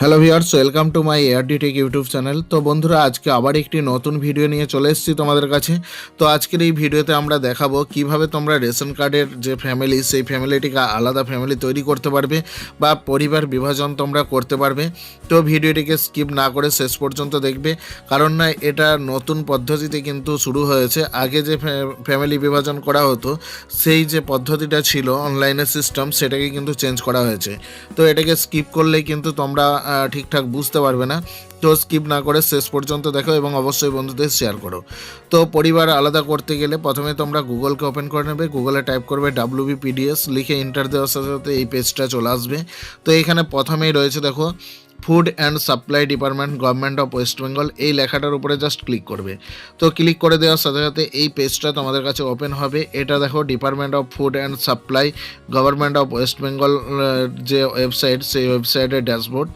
Hello viewers welcome to my Airdi tech YouTube channel তো বন্ধুরা, আজকে আবার একটি নতুন ভিডিও নিয়ে চলে এসেছি তোমাদের কাছে। তো আজকের এই ভিডিওতে আমরা দেখাবো কীভাবে তোমরা রেশন কার্ডের যে ফ্যামিলি সেই ফ্যামিলিটিকে আলাদা ফ্যামিলি তৈরি করতে পারবে বা পরিবার বিভাজন তোমরা করতে পারবে। তো ভিডিওটিকে স্কিপ না করে শেষ পর্যন্ত দেখবে, কারণ না এটা নতুন পদ্ধতিতে কিন্তু শুরু হয়েছে। আগে যে ফ্যামিলি বিভাজন করা হতো, সেই যে পদ্ধতিটা ছিল অনলাইনের সিস্টেম সেটাকে কিন্তু চেঞ্জ করা হয়েছে। তো এটাকে স্কিপ করলেই কিন্তু তোমরা ঠিকঠাক বুঝতে পারবে না, তো স্কিপ না করে শেষ পর্যন্ত দেখো এবং অবশ্যই বন্ধুদের শেয়ার করো। তো পরিবার আলাদা করতে গেলে প্রথমে তোমরা গুগলকে ওপেন করে নেবে, গুগলে টাইপ করবে ডাব্লু পিডিএস লিখে ইন্টার দেওয়ার সাথে সাথে এই পেজটা চলে আসবে। তো এখানে প্রথমেই রয়েছে দেখো food and supply department government of West Bengal এই লেখাটার উপরে জাস্ট ক্লিক করবে। তো ক্লিক করে দেওয়ার সাথে সাথে এই পেজটা তোমাদের কাছে ওপেন হবে। এটা দেখো department of food and supply government of West Bengal যে ওয়েবসাইট সেই ওয়েবসাইটের ড্যাশবোর্ড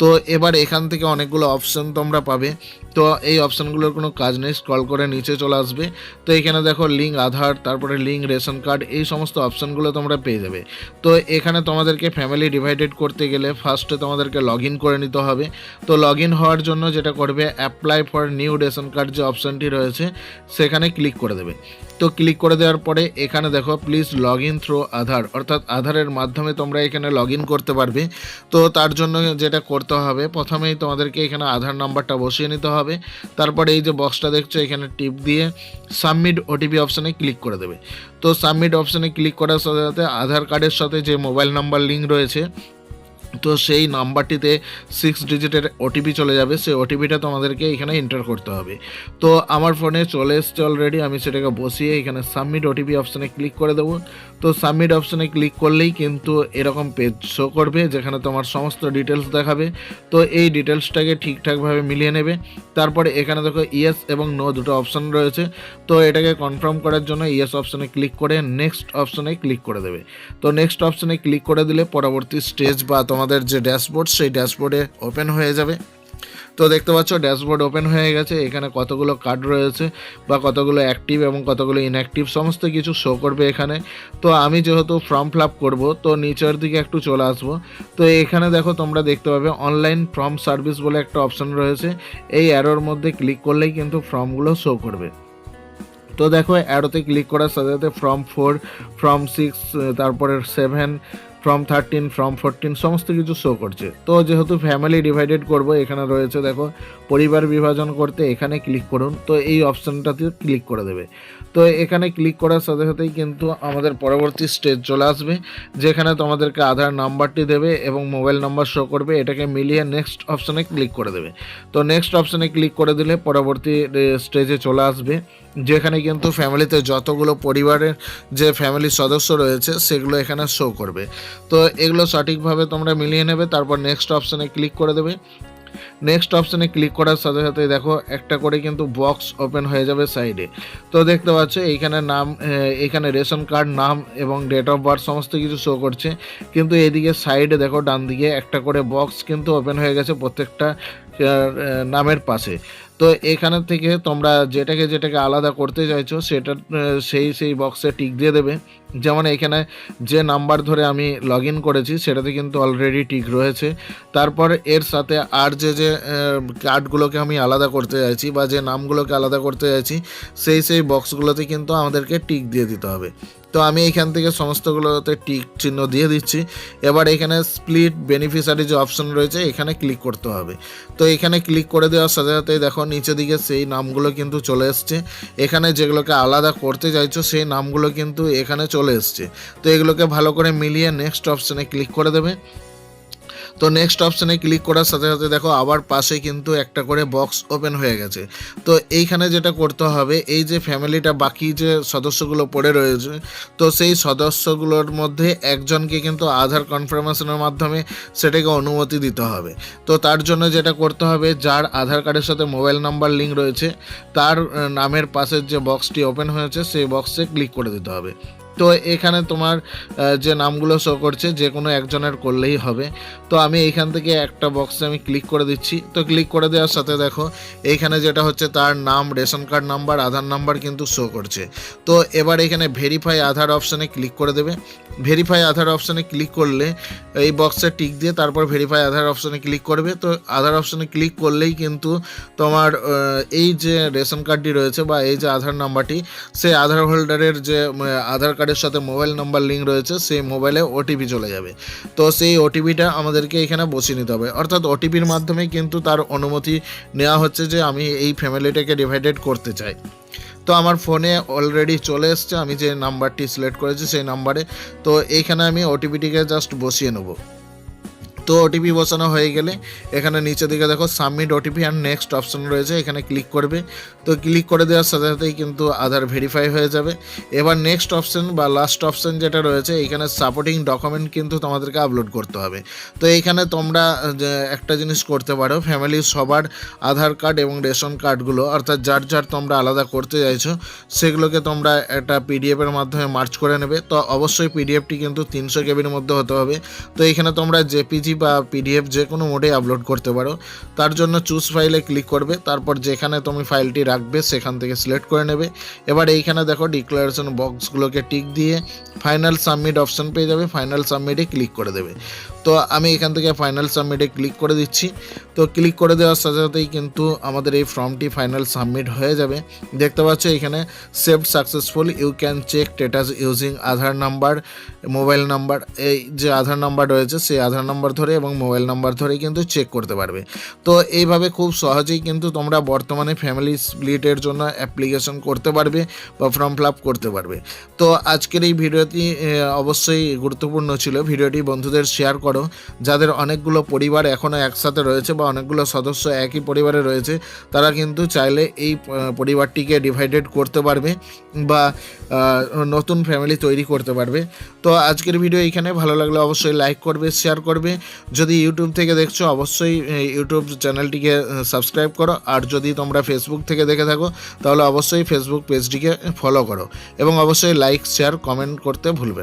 তো এবার এখান থেকে অনেকগুলো অপশন তোমরা পাবে। তো এই অপশানগুলোর কোনো কাজ নেই স্ক্রল করে নিচে চলে আসবে। তো এখানে দেখো লিঙ্ক আধার, তারপরে লিঙ্ক রেশন কার্ড এই সমস্ত অপশানগুলো তোমরা পেয়ে যাবে। তো এখানে তোমাদেরকে ফ্যামিলি ডিভাইডেড করতে গেলে ফার্স্টে তোমাদেরকে লগ করে নিতে হবে। তো লগ হওয়ার জন্য যেটা করবে apply for new ration card যে অপশানটি রয়েছে, সেখানে ক্লিক করে দেবে। তো ক্লিক করে দেওয়ার পরে এখানে দেখো please log in through Aadhaar, অর্থাৎ আধারের মাধ্যমে তোমরা এখানে লগ করতে পারবে। তো তার জন্য যেটা করতে হবে, প্রথমেই তোমাদেরকে এখানে আধার নাম্বারটা বসিয়ে নিতে হবে। তারপরে এই যে বক্সটা দেখছ, এখানে টিপ দিয়ে সাবমিট ওটিপি অপশানে ক্লিক করে দেবে। তো সাবমিট অপশানে ক্লিক করার সাথে সাথে আধার কার্ডের সাথে যে মোবাইল নাম্বার লিঙ্ক রয়েছে তো সেই নাম্বারটিতে সিক্স ডিজিটের ওটিপি চলে যাবে, সেই ওটিপিটা তোমাদেরকে এখানে এন্টার করতে হবে। তো আমার ফোনে চলে এসছে অলরেডি আমি সেটাকে বসিয়ে এখানে সাবমিট ওটিপি অপশানে ক্লিক করে দেবো। তো সাবমিট অপশানে ক্লিক করলেই কিন্তু এরকম পেজ শো করবে, যেখানে তোমার সমস্ত ডিটেলস দেখাবে। তো এই ডিটেলসটাকে ঠিকঠাকভাবে মিলিয়ে নেবে। তারপরে এখানে দেখো ইয়েস এবং নো দুটো অপশান রয়েছে। তো এটাকে কনফার্ম করার জন্য ইয়েস অপশানে ক্লিক করে নেক্সট অপশানে ক্লিক করে দেবে। তো নেক্সট অপশানে ক্লিক করে দিলে পরবর্তী স্টেজ বা তোমাদের যে ড্যাশবোর্ড, সেই ড্যাশবোর্ডে ওপেন হয়ে যাবে। তো দেখতে পাচ্ছ, ড্যাশবোর্ড ওপেন হয়ে গেছে। এখানে কতগুলো কার্ড রয়েছে বা কতগুলো অ্যাক্টিভ এবং কতগুলো ইনঅ্যাক্টিভ, সমস্ত কিছু শো করবে এখানে। তো আমি যেহেতু ফর্ম ফিল আপ করব, তো নিচের দিকে একটু চলে আসব। তো এখানে দেখো, তোমরা দেখতে পাবে অনলাইন ফর্ম সার্ভিস বলে একটা অপশন রয়েছে। এই অ্যারোর মধ্যে ক্লিক করলেই কিন্তু ফর্মগুলো শো করবে। তো দেখো, অ্যারোতে ক্লিক করার সাথে সাথে ফর্ম ফোর, ফর্ম সিক্স, তারপরে seven form thirteen form fourteen সমস্ত কিছু শো করছে। তো যেহেতু ফ্যামিলি ডিভাইডেড করব, এখানে রয়েছে, দেখো, পরিবার বিভাজন করতে এখানে ক্লিক করুন। তো এই অপশানটাতে ক্লিক করে দেবে। তো এখানে ক্লিক করার সাথে সাথেই কিন্তু আমাদের পরবর্তী স্টেজ চলে আসবে, যেখানে তোমাদেরকে আধার নাম্বারটি দেবে এবং মোবাইল নাম্বার শো করবে। এটাকে মিলিয়ে নেক্সট অপশানে ক্লিক করে দেবে। তো নেক্সট অপশানে ক্লিক করে দিলে পরবর্তী স্টেজে চলে আসবে। যেখানে কিন্তু ফ্যামিলিতে যতগুলো পরিবারের যে ফ্যামিলির সদস্য রয়েছে, সেগুলো এখানে শো করবে। তো এগুলো সঠিকভাবে তোমরা মিলিয়ে নেবে, তারপর নেক্সট অপশানে ক্লিক করে দেবে। নেক্সট অপশানে ক্লিক করার সাথে সাথে দেখো, একটা করে কিন্তু বক্স ওপেন হয়ে যাবে সাইডে তো দেখতে পাচ্ছ, এইখানে নাম এখানে রেশন কার্ড নাম এবং ডেট অফ বার্থ সমস্ত কিছু শো করছে। কিন্তু এদিকে সাইডে দেখো ডান দিকে একটা করে বক্স কিন্তু ওপেন হয়ে গেছে প্রত্যেকটা নামের পাশে। তো এখানে থেকে তোমরা যেটাকে যেটাকে আলাদা করতে চাইছো, সেটা সেই সেই বক্সে টিক দিয়ে দেবে। যেমন এখানে যে নাম্বার ধরে আমি লগ করেছি, সেটাতে কিন্তু অলরেডি টিক রয়েছে। তারপর এর সাথে আর যে যে কার্ডগুলোকে আমি আলাদা করতে চাইছি বা যে নামগুলোকে আলাদা করতে চাইছি, সেই সেই বক্সগুলোতে কিন্তু আমাদেরকে টিক দিয়ে দিতে হবে। তো আমি এখান থেকে সমস্তগুলোতে টিক চিহ্ন দিয়ে দিচ্ছি। এবার এখানে স্প্লিট বেনিফিশিয়ারি যে অপশন রয়েছে, এখানে ক্লিক করতে হবে। তো এখানে ক্লিক করে দেওয়ার সাথে সাথে দেখো নিচে দিকে সেই নামগুলো কিন্তু চলে এসছে। এখানে যেগুলোকে আলাদা করতে চাইছো, সেই নামগুলো কিন্তু এখানে চলে এসছে। তো এগুলোকে ভালো করে মিলিয়ে নেক্সট অপশানে ক্লিক করে দেবে। তো নেক্সট অপশানে ক্লিক করার সাথে সাথে দেখো আবার পাশে কিন্তু একটা করে বক্স ওপেন হয়ে গেছে। তো এইখানে যেটা করতে হবে, এই যে ফ্যামিলিটা বাকি যে সদস্যগুলো পড়ে রয়েছে, তো সেই সদস্যগুলোর মধ্যে একজনকে কিন্তু আধার কনফার্মেশনের মাধ্যমে সেটাকে অনুমতি দিতে হবে। তো তার জন্য যেটা করতে হবে, যার আধার কার্ডের সাথে মোবাইল নাম্বার লিঙ্ক রয়েছে, তার নামের পাশের যে বক্সটি ওপেন হয়েছে, সেই বক্সে ক্লিক করে দিতে হবে। তো এখানে তোমার যে নামগুলো শো করছে, যে কোনো একজনের করলেই হবে। তো আমি এইখান থেকে একটা বক্সে আমি ক্লিক করে দিচ্ছি। তো ক্লিক করে দেওয়ার সাথে দেখো এইখানে যেটা হচ্ছে তার নাম, ration card number Aadhaar number কিন্তু শো করছে। তো এবার এখানে ভেরিফাই আধার অপশানে ক্লিক করে দেবে। ভেরিফাই আধার অপশানে ক্লিক করলে এই বক্সে টিক দিয়ে তারপর ভেরিফাই আধার অপশানে ক্লিক করবে। তো আধার অপশানে ক্লিক করলেই কিন্তু তোমার এই যে রেশন কার্ডটি রয়েছে বা এই যে আধার নাম্বারটি সেই আধার হোল্ডারের যে আধার কার্ডের সাথে মোবাইল নাম্বার লিঙ্ক রয়েছে, সেই মোবাইলে ওটিপি চলে যাবে। তো সেই ওটিপিটা আমাদেরকে এখানে বসিয়ে নিতে হবে। অর্থাৎ ওটিপির মাধ্যমে কিন্তু তার অনুমতি নেওয়া হচ্ছে যে, আমি এই ফ্যামিলিটাকে ডিভাইডেড করতে চাই। তো আমার ফোনে অলরেডি চলে এসছে, আমি যে নাম্বারটি সিলেক্ট করেছি সেই নাম্বারে তো এইখানে আমি ওটিপিটিকে জাস্ট বসিয়ে নেব। তো ওটিপি বসানো হয়ে গেলে এখানে নিচে দিকে দেখো submit OTP and next option রয়েছে, এখানে ক্লিক করবে। তো ক্লিক করে দেওয়ার সাথে সাথেই কিন্তু আধার ভেরিফাই হয়ে যাবে। এবার নেক্সট অপশন বা লাস্ট অপশন যেটা রয়েছে, এখানে সাপোর্টিং ডকুমেন্ট কিন্তু তোমাদেরকে আপলোড করতে হবে। তো এইখানে তোমরা একটা জিনিস করতে পারো ফ্যামিলির সবার আধার কার্ড এবং রেশন কার্ডগুলো অর্থাৎ যার যার তোমরা আলাদা করতে চাইছো, সেগুলোকে তোমরা একটা পিডিএফের মাধ্যমে মার্চ করে নেবে। তো অবশ্যই পিডিএফটি কিন্তু তিনশো কেবির মধ্যে হতে হবে। তো এখানে তোমরা জেপিজি বা পিডিএফ যে কোনো মোডে আপলোড করতে পারো। তার জন্য চুজ ফাইলে ক্লিক করবে। তারপর যেখানে তুমি ফাইলটি রাখবে, সেখান থেকে সিলেক্ট করে নেবে। এবার এইখানে দেখো ডিক্লারেশন বক্সগুলোকে টিক দিয়ে ফাইনাল সাবমিট অপশন পেয়ে যাবে। ফাইনাল সাবমিটে ক্লিক করে দেবে। তো আমি এখান থেকে ফাইনাল সাবমিটে ক্লিক করে দিচ্ছি। তো ক্লিক করে দেওয়ার সাথে সাথেই কিন্তু আমাদের এই ফর্মটি ফাইনাল সাবমিট হয়ে যাবে। দেখতে পাচ্ছ এখানে save successful you can check status using Aadhaar number mobile number এই যে আধার নাম্বার রয়েছে, সেই আধার নাম্বার ধরে এবং মোবাইল নাম্বার ধরে কিন্তু চেক করতে পারবে। তো এইভাবে খুব সহজেই কিন্তু তোমরা বর্তমানে ফ্যামিলি স্প্লিটের জন্য অ্যাপ্লিকেশন করতে পারবে বা ফর্ম ফিল করতে পারবে। তো আজকের এই ভিডিওটি অবশ্যই গুরুত্বপূর্ণ ছিল। ভিডিওটি বন্ধুদের শেয়ার করো। যাদের অনেকগুলো পরিবার এখনও একসাথে রয়েছে বা অনেকগুলো সদস্য একই পরিবারে রয়েছে, তারা কিন্তু চাইলে এই পরিবারটিকে ডিভাইডেড করতে পারবে বা নতুন ফ্যামিলি তৈরি করতে পারবে। তো আজকের ভিডিও এইখানে ভালো লাগলে অবশ্যই লাইক করবে শেয়ার করবে যদি ইউটিউব থেকে দেখছ, অবশ্যই ইউটিউব চ্যানেলটিকে সাবস্ক্রাইব করো আর যদি তোমরা ফেসবুক থেকে দেখে থাকো, তাহলে অবশ্যই ফেসবুক পেজটিকে ফলো করো এবং অবশ্যই লাইক শেয়ার কমেন্ট করতে ভুলবেন।